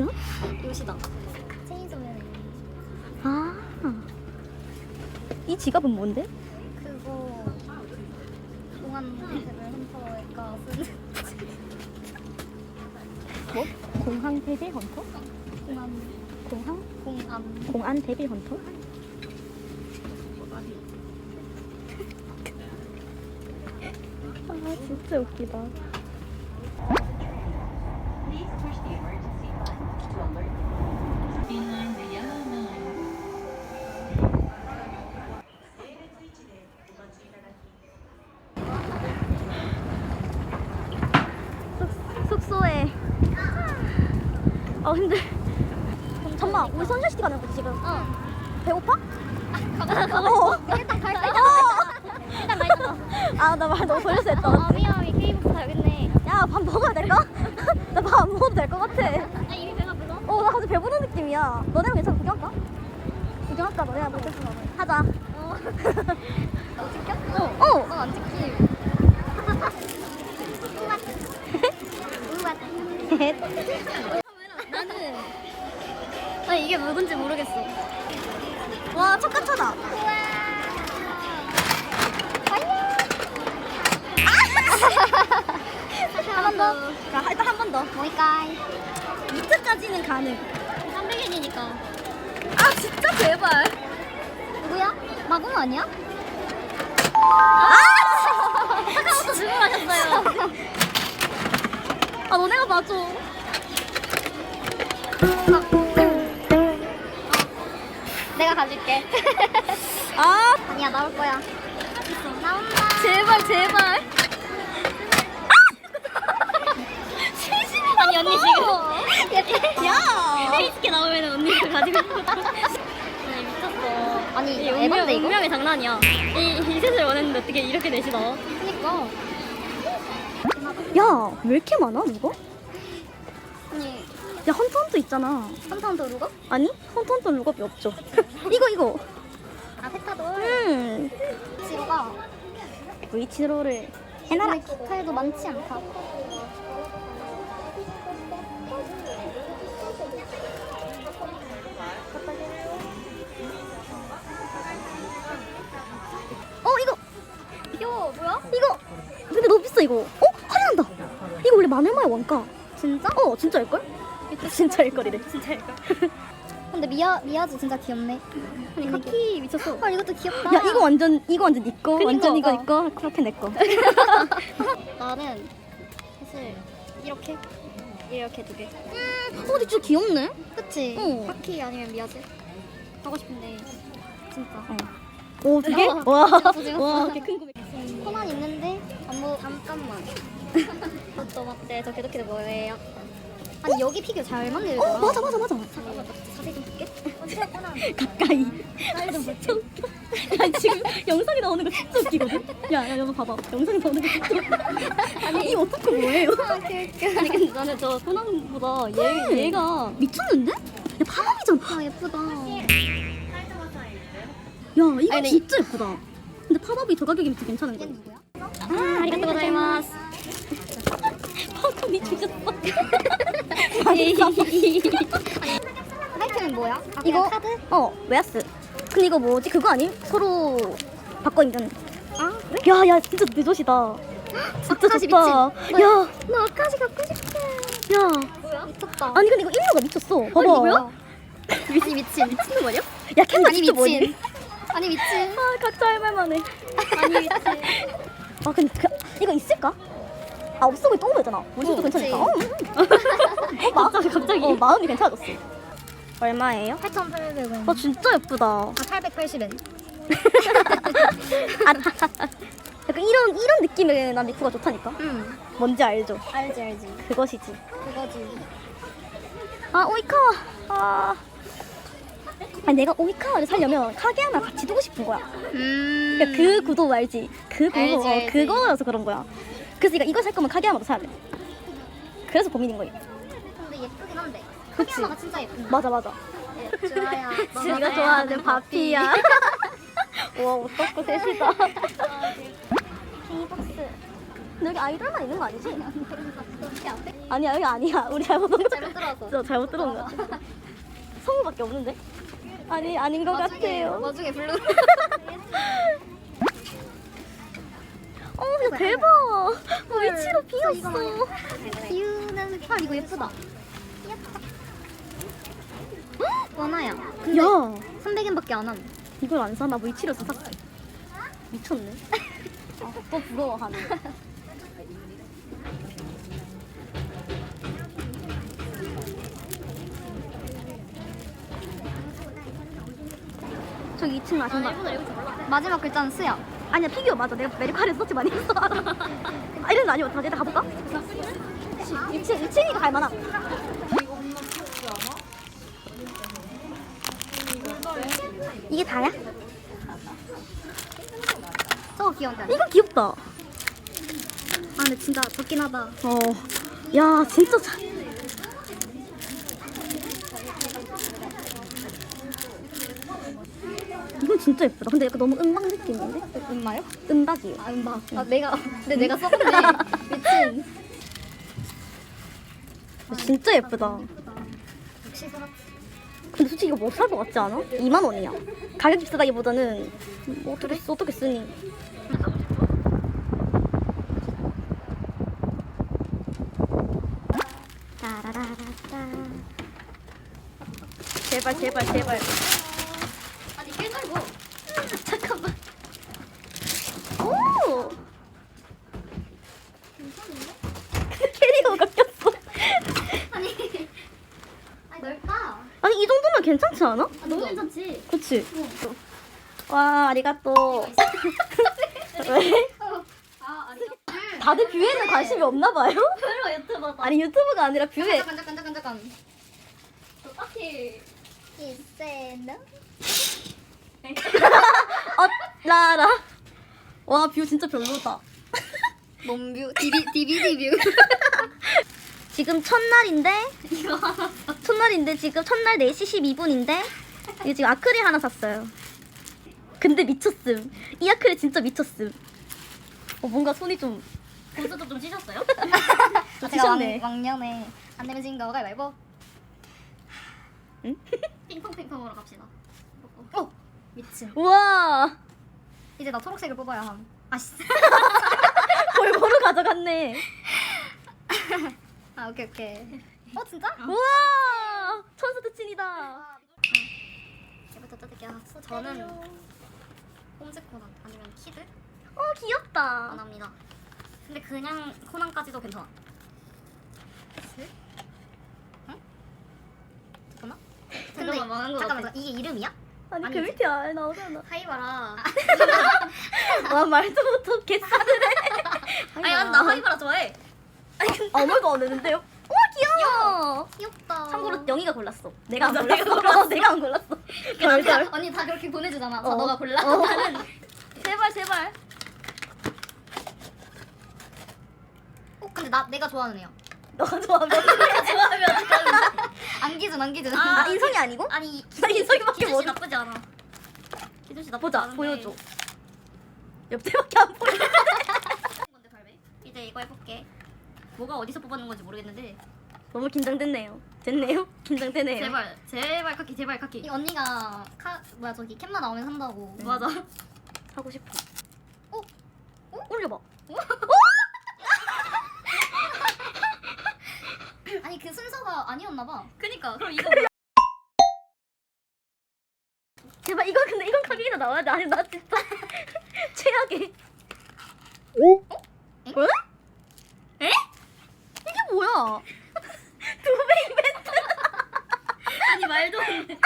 뭐야? 요시다. 체인소맨 아. 이 지갑은 뭔데? 그거 대를 헌터가 쓰는 뭐? 공항 대비 헌터? 공안 공항? 공안 공안 대비 헌터? 아 진짜 웃기다. 숙소에. 아 근데 잠만 우리 선샤시티 가는 거지 지금? 어 배고파? 가봐 가봐 어. 일단 갈까 일단 가 일단 아나 말 너무 돌려서 했다. 가 아미아미 케이블카 다 여기 있네 야 밥 먹어야 될까? 나 밥 안 먹어도 될 것 같아. 아 이미 배가 불러 어, 나 갑자기 배부른 느낌이야. 너네랑 괜찮아? 구경할까? 구경할까? 너네랑 뭐 하자. 어 너 찍혀? 어. 어. 넌안 찍히 우왓 우왓 나는 나 이게 누군지 모르겠어 와, 착각하다. 한번 더. 자, 일단 한 번 더. 모이까이. 이트까지는 가능. 300엔이니까. 아, 진짜 제발. 누구야? 마공 아니야? 아! 카카오톡 주문하셨어요. 아, 너네가 봐줘. 내가 가질게. 아, 아니야, 나올 거야. 나온다. 제발, 제발. 아니, 언니 지금. 야. 페이스케 나오면 언니가 가지고. 아니, 미쳤어. 아니, 에반데, 이거? 운명의 장난이야. 이, 이 셋을 원했는데 어떻게 이렇게 내시 나와? 그니까. 야, 왜 이렇게 많아, 누가? 아니, 야, 헌터헌터 있잖아. 한판 더 누가? 아니, 헌터헌터 루겁이 없죠. 이거, 이거. 아, 페타돌. 음. 지로가. 위치로를 해놔라. 근데 기타에도 많지 않다. 어, 이거. 이거 뭐야? 이거 근데 너무 비싸 이거 어? 이거 원래 만 얼마야 원가 진짜? 어 진짜일걸? 진짜일걸이래 진짜일걸 근데 미아 미아즈 진짜 귀엽네. 아니 카키 미쳤어 아 이것도 귀엽다. 야 이거 완전 이거 완전 니꺼 그니까. 완전 이거 니꺼 그렇게 내꺼 나는 사실 이렇게 이렇게 두 개. 어 근데 진짜 귀엽네 그치? 어. 카키 아니면 미아즈 하고 싶은데 진짜. 오두 개? 어, 와, 찍었어, 찍었어. 와 이렇게 큰 구매 코난 있는데 잠깐만. 그것도 맞대. 저 개도키도 뭐예요? 아니 여기 피규어 잘 만들더라. 어 맞아 맞아 맞아 잠깐만 나 자세히 좀 볼게. 코난? 가까이 진짜 웃겨 야 지금 영상에 나오는 거 진짜 웃기거든 야야 여보 봐봐 영상에 나오는 거 진짜 웃겨 아니 이 어떻게 뭐예요? 아. 아니 근데 나는 저 코난보다 얘, 얘, 얘가 미쳤는데? 야 파마이잖아 아 예쁘다. 야 이거 아니, 진짜 예쁘다 근데 팝업이 저 가격이면 진짜 괜찮은 거야 이게 누구야? 아, 아리가또 고자이마스. 팝업이 뒤졌어 하이템은 뭐야? 아, 이거 카드? 어 웨하스 근데 이거 뭐지 그거 아니? 서로 바꿔 입는 아? 야야 진짜 내 젖이다 진짜 아카시 좋다 미친. 야, 나 아까지 갖고 싶어. 야 뭐야? 미쳤다. 아니 근데 이거 인류가 미쳤어 봐봐 뭐야? 아니 미친. 미친놈 아니야? 야캔 아니 진짜 뭐니? 미친. 아니 미친. 아 각자 할 말만 해아 아니 미친. 근데 그, 이거 있을까? 아 없어 보이 똥 보였잖아 우리 집도 어? 어. 음. 어, 마, 갑자기 어, 마음이 괜찮아졌어 얼마예요? 8,800원. 어 진짜 예쁘다 아 880엔. 아, 약간 이런 이런 느낌의 난 리프가 좋다니까 응. 뭔지 알죠? 알지 알지. 그것이지 그거지. 아 오이카와 아 아니 내가 오이카와를 살려면 카게야마 같이 두고 싶은 거야 음. 그러니까 그 구도 알지? 그 구도 알지, 어, 알지. 그거여서 그런 거야 그래서 내가 이거 살 거면 카게야마도 사야 돼 그래서 고민인 거야 근데 예쁘긴 한데. 그치. 카기야마가 진짜 예쁜데. 맞아 맞아 좋아요. 지가 좋아하는 바피야 와 오떡고 셋이다 케이박스. 여기 아이돌만 있는 거 아니지? 아니야 여기 아니야 우리 잘못 온 거. 잘못 들어왔어. 저 잘못 들어온 거. 성우밖에 없는데? 아니 아닌 것 같아요. 와중에 블루. 대박. 어, 위치로 비었어. 비우는 아 이거 예쁘다. 원아야. 근데 야 300엔밖에 안 함. 이걸 안 사나 위치로 샀어. 미쳤네. 아, 또 부러워하네. 저기 2층 아신다. 마지막 글자는 수야. 아니야 피규어 맞아. 내가 메리카를 서치 많이 했어. 아 이런 거 아니고 다 내가 가볼까? 2층 2층이가 갈 만함. 이게 다야? 저거 귀여운데. 이거 귀엽다. 아 근데 진짜 좋긴 하다. 어, 야 진짜 잘. 이건 진짜 예쁘다. 근데 약간 너무 음악 느낌인데? 음마요? 음박이에요. 아 음바. 아 내가 근데 내가 써봤네. 미친. 진짜 예쁘다. 역시 사람. 근데 솔직히 이거 못 살 것 같지 않아? 2만 원이야. 가격이 비싸다기보다는 뭐 어떻게 쓰- 어떻게 쓰니? 따라라라따. 제발 제발 제발. 아니 꽤 넓어. 잠깐만. 오. 캐리어가 꼈어. 아니. 아니 넓다. 아니 이 정도면 괜찮지 않아? 아, 너무 괜찮지. 그치? 와 아리가또. 왜? 아 아니요. 다들 뷰에는 관심이 없나 봐요? 별로 유튜버다. 아니 유튜브가 아니라 뷰에 잠깐 잠깐 잠깐 잠깐. 저 딱히 있어요. 어 라라 와 뷰 진짜 별로다 몸뷰 디비 DVD 뷰. 지금 첫날인데 이거 하나. 첫날인데 지금 첫날 4시 12분인데 이거 지금 아크릴 하나 샀어요 근데 미쳤음 이 아크릴 진짜 미쳤음 어 뭔가 손이 좀 고수도 좀 찢었어요? 좀 제가 왕, 찢었네 왕년에 안 내면 진 거가 말고. 응? 핑퐁핑퐁으로 갑시다. 어 미친. 우와 이제 나 초록색을 뽑아야 함. 아씨. 골고루 가져갔네 아 오케이 오케이. 어 진짜? 우와 천수 대친이다 뜯을게요. 저는 홈즈 코난 아니면 키드 어 귀엽다 안 합니다. 근데 그냥 코난까지도 괜찮아. 응? 잠깐만. 근데 잠깐만, 망한 것 잠깐만 같아. 이게 이름이야? 아니 그 아니지. 밑에 알 나오잖아 하이바라. 와 말도 못하고 개싸드네 아니 난나 하이바라 좋아해. 아무도 안 했는데요? 귀여워 귀엽다. 참고로 영희가 골랐어 내가 안 맞아, 골랐어 내가 안 골랐어 덜덜 언니 다 그렇게 보내주잖아. 다 어. 너가 골라. 어. 나는 제발 제발 어, 근데 나 내가 좋아하는 애야. 너가 좋아하면 좋아하면 안기준 안기준. 아 인성이 아니고? 아니 나 인성이밖에 기준 씨 모르 나쁘지 않아. 기준 씨 나쁘지 보자 않은데. 보여줘 옆에밖에 안 보여 건데 발매. 이제 이거 해볼게. 뭐가 어디서 뽑았는 건지 모르겠는데 너무 긴장됐네요 됐네요 긴장되네요 제발 제발 카키 제발 카키. 이 언니가 카 뭐야 저기 캔마 나오면 산다고. 맞아. 사고 싶어 어? 올려봐 아니 그 순서가 아니었나 봐. 그니까 그럼 이거 제발 이거 근데 이건 가격이나 나와야 돼 아니 나 진짜 최악의 오? 엥? 어? 에? 이게 뭐야 두배 이벤트 아니 말도 안 돼.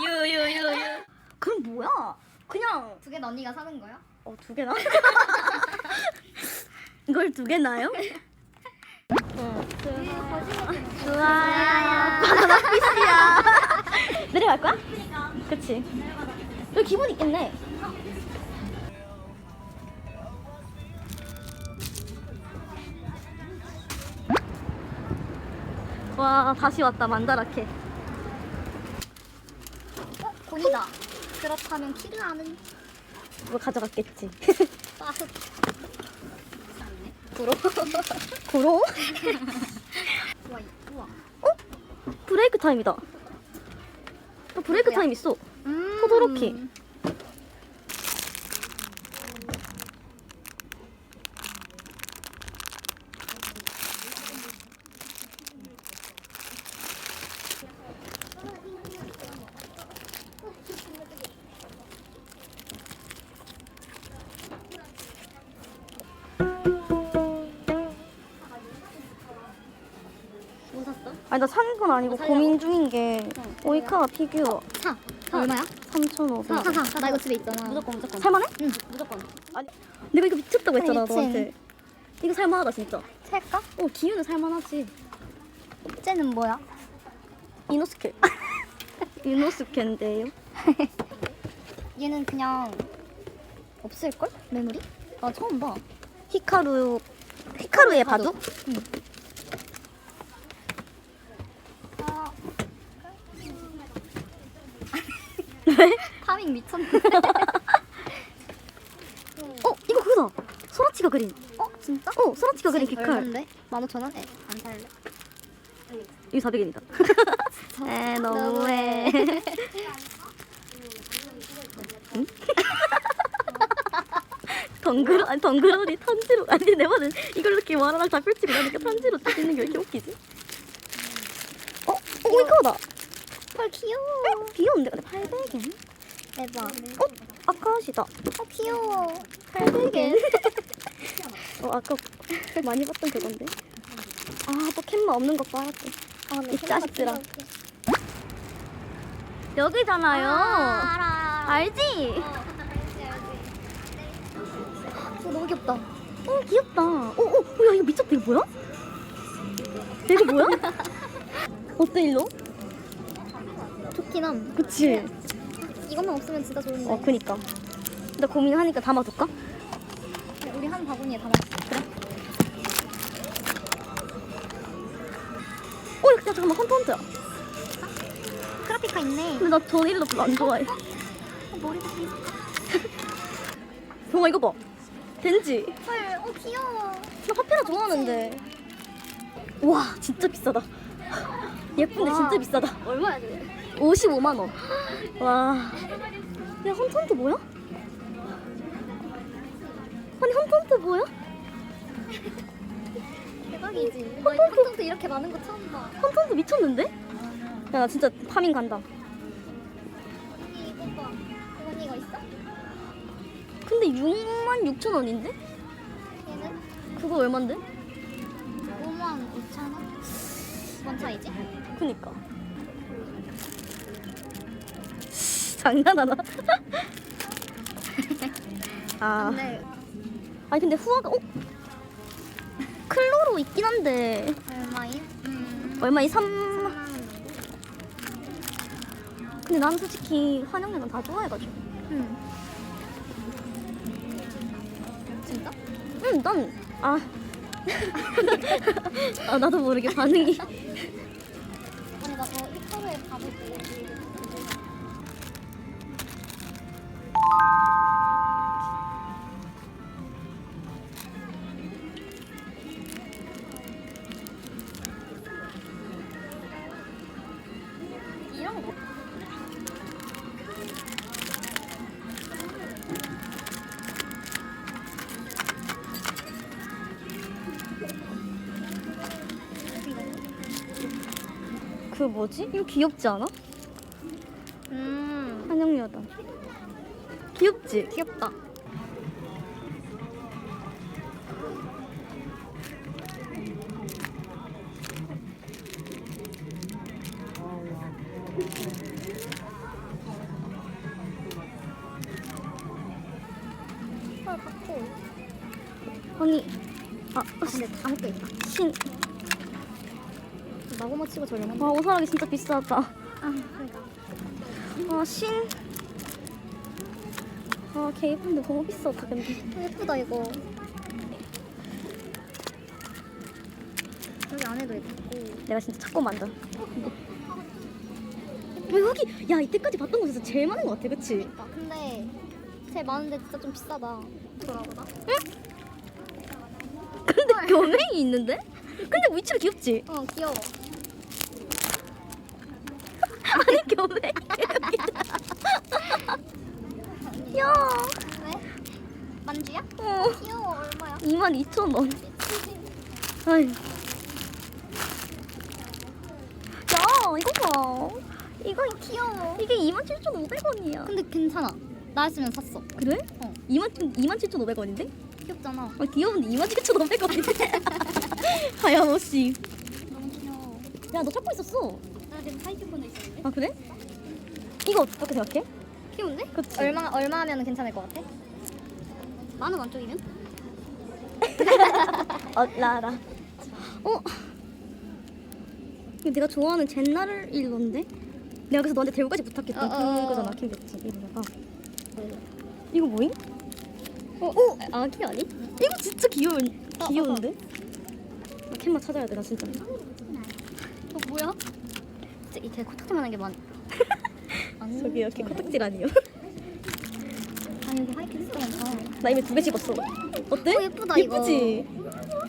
유유유유. 그럼 뭐야 그냥 두 개는 언니가 사는 거야? 어 두 개나? 응. 좋아요. 바나나 피시야. 내려갈 거야? 그치. 여기 기본 있겠네. 와 다시 왔다 만다라케. 돈이다. 그렇다면 필요하는 뭐 가져갔겠지. 구로? 구로? 우와, 우와. 브레이크 타임이다. 아, 브레이크 누구야? 타임 있어. 음. 토도로키. 아니 나 사는 건 아니고 뭐 살려고? 고민 중인 게 어. 오이카 피규어 사. 사 얼마야? 3,500원. 사, 사, 사. 나 이거 집에 있잖아. 무조건 무조건. 살만해? 응. 무조건. 아니 내가 이거 미쳤다고 했잖아 미친. 너한테. 이거 살만하다 진짜. 살까? 어 기운은 살만하지. 쟤는 뭐야? 이노스케. 이노스케인데요. 얘는 그냥 없을걸? 메모리? 나 처음 봐. 히카루 히카루의 바둑? 아, 파밍 미쳤네. 어 이거 그거다. 소라치가 그린. 어? 진짜? 어 소라치가 그린 귀칼. 얼마인데? 15,000원? 에, 안 살래. 이거 400엔이다. 에 너무해. 응? 덩그러 아니 덩그러니 탄지로 아니 내 말은 이걸 이렇게 말하랑 잡힐지 모르니까 탄지로 찍는 게 왜 이렇게 웃기지? 어? 어 이거다. 헐 귀여워. 귀여운데 근데 800엔? 대박. 어? 아까시다. 어 귀여워. 800엔? 어 아까 많이 봤던 그건데. 아또 캔마 없는 거 빨았대. 아, 이 자식들아. 여기잖아요. 알아, 알아. 알지? 어, 너무 귀엽다. 어 귀엽다. 어, 어, 어, 야 이거 미쳤다. 이거 뭐야? 이거 뭐야? 어때 일로? 함. 그치. 이것만 없으면 진짜 좋은데. 어 그니까. 나 고민하니까 담아둘까? 그래, 우리 한 바구니에 담아. 그래? 어, 야 잠깐만 컨텐츠야. 크라피카 있네. 근데 나 저 일로 별로 안 좋아해. 어, 머리도 귀여워. 정아 이거 봐. 덴지. 헐, 어 귀여워. 나 파피라 좋아하는데. 와 진짜 비싸다. 예쁜데 와. 진짜 비싸다. 얼마야 돼? 55만 원. 와. 야 헌턴트 뭐야? 아니 헌턴트 뭐야? 대박이지. 나 이거 콘텐츠 이렇게 많은 거 처음 봐. 헌턴트 미쳤는데? 야 나 진짜 파밍 간다. 언니 이거 봐. 이건 이거 있어? 근데 6만 6천 원인데? 얘는 그거 얼만데? 5만 5천 원? 뭔 차이지? 그니까. 장난하나? 아. 근데 아니 근데 후아가 어? 클로로 있긴 한데 얼마인? 음. 3 3만 원 정도? 근데 나는 솔직히 환영회는 다 좋아해가지고 응. 진짜? 응 난 아 아, 나도 모르게 반응이 그 뭐지? 이거 귀엽지 않아? 음. 환영여단 귀엽지? 귀엽다. 아니 아 아, 근데 다 묶여 있다. 신. 마고마 치고 저렴한. 와 오사락이 진짜 비싸다 아, 그러니까. 아 신. 아걔 예쁜데 너무 비싸다 근데 어, 예쁘다 이거. 여기 안에도 예쁘고. 내가 진짜 찾고 이거 가격이 야 이때까지 봤던 거 중에서 제일 많은 것 같아 그치? 그러니까 근데 제일 많은데 진짜 좀 비싸다. 돌아보다. 근데 교맹이 있는데? 근데 위치가 귀엽지? 어 귀여워. 아니 교맹 야 왜? 만주야? 어. 귀여워 얼마야? 22,000원 아유 야 이거 봐 이거 귀여워. 이게 27,500원이야 근데 괜찮아. 나 했으면 샀어. 그래? 어. 27,500원인데? 귀엽잖아. 아 귀여운데 27,500원인데? 하얀 옷이 너무 귀여워. 야너 찾고 있었어 나 지금 사이즈폰에 있었는데. 아 그래? 이거 어떻게 생각해? 귀여운데? 그치? 얼마 얼마 하면 괜찮을 것 같아? 만원 안쪽이면? 어라라 어? 이거 내가 좋아하는 젠나를 일론데? 내가 그래서 너한테 대우까지 부탁했던 어, 어, 그 어. 거잖아 킹배치 이거가 이거 뭐임? 어? 어? 아기 아니? 이거 진짜 귀여운 어, 귀여운데? 나 캔마 찾아야 돼 나 진짜 어 뭐야? 진짜 이게 코딱지만한 게 많. 저기 이렇게 코딱지를 아니요 아니 여기 진짜 많다. 나 이미 두 개 집었어 어때? 어, 예쁘다, 이거. 예쁘지?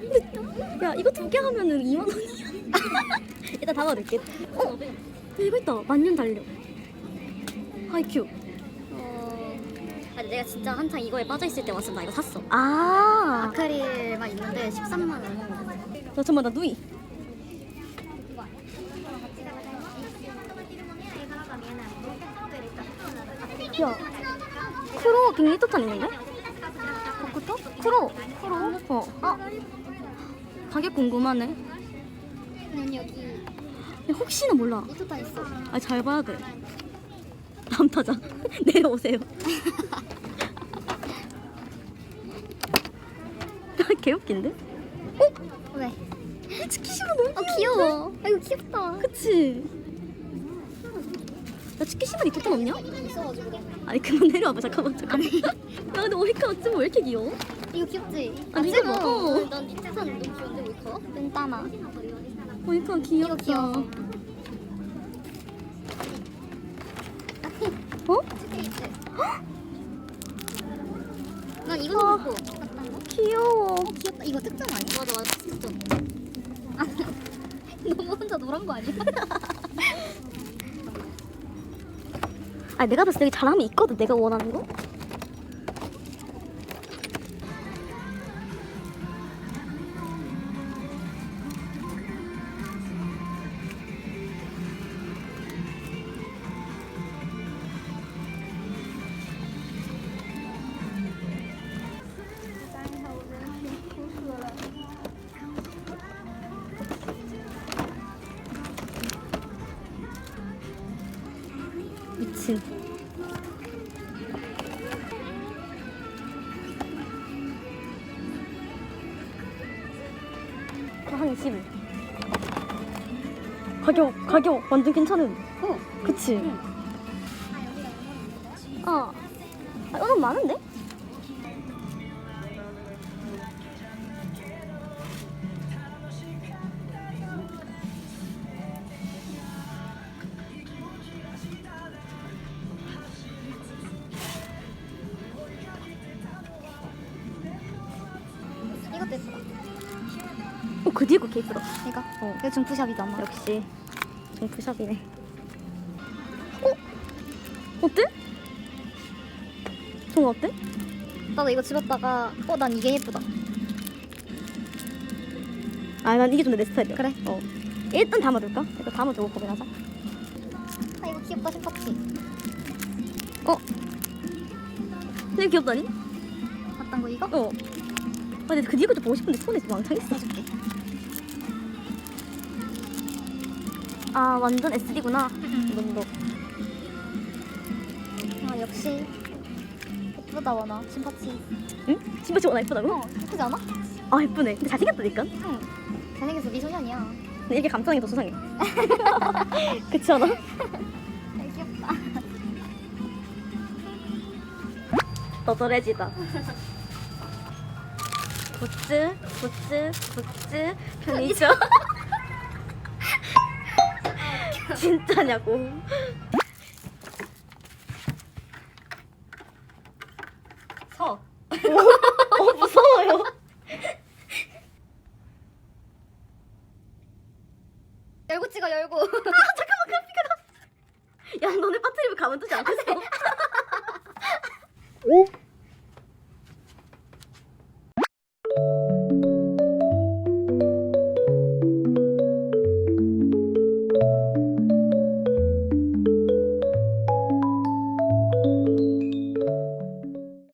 근데 야 이거 두 개 하면은 2만 원이야 일단 담아둘게 어? 이거 있다 만년 달력 하이큐 어 아니 내가 진짜 한창 이거에 빠져 있을 때 왔으면 나 이거 샀어. 아 아크릴만 있는데 13만 원. 야, 잠깐만 나 누이 야 100리터 탄 있는데? 그것도? 크로 크로 어. 어 가격 궁금하네 난 여기 야, 혹시나 몰라 이토타 있어. 아 잘 봐야 돼 다음 타자 내려오세요 개웃긴데? 왜? 치키시마 너무 어 귀여워. 아 이거 귀엽다. 그치? 나 치키시마 리토탄 없냐? 있어가지고. 아니 그만 내려와봐 잠깐만 잠깐만 야 근데 오이카 어쩜 왜 이렇게 귀여워? 이거 귀엽지? 아니, 이거 뭐? 난 밑에 산 너무 귀여운데 왜 커? 눈따마. 오이카 귀엽다 귀여워. 어? 스테이트. 난 이거 보고 같단 거? 귀여워 귀엽다. 이거 특전 아니야? 맞아 맞아 진짜. 너무 혼자 노란 거 아니야? 아니 내가 봤을 때 여기 잘함이 있거든 내가 원하는 거 가격 가격 완전 괜찮은. 어, 그치. 어. 아, 이건 많은데? 이것도 예쁘다. 어, 그 뒤에 거 케이크다. 이거? 어. 이거 중푸샵이잖아. 역시 정프샵이네. 어? 어때? 정 어때? 나도 이거 집었다가 어 난 이게 예쁘다. 아, 난 이게 좀 내 스타일이야. 그래? 어. 일단 담아둘까? 이거 담아두고 고민하자. 아 이거 귀엽다 싶었지. 어? 되게 귀엽다니? 봤던 거 이거? 어. 아, 근데 그 뒤에 것도 보고 싶은데 손에 좀 왕창 있어. 해줄게. 아, 완전 SD구나. 넌너 아 역시 예쁘다 원아. 심파치. 응? 신발 저거 나 예쁘다고? 어 예쁘지 않아? 아, 예쁘네. 근데 잘생겼다니까? 응. 잘생겨서 미소년이야. 근데 이게 감성이 더 수상해. 그치 않아? 아 귀엽다. 너덜해지다. 굿즈, 굿즈, 굿즈, 편의점. 진짜냐고.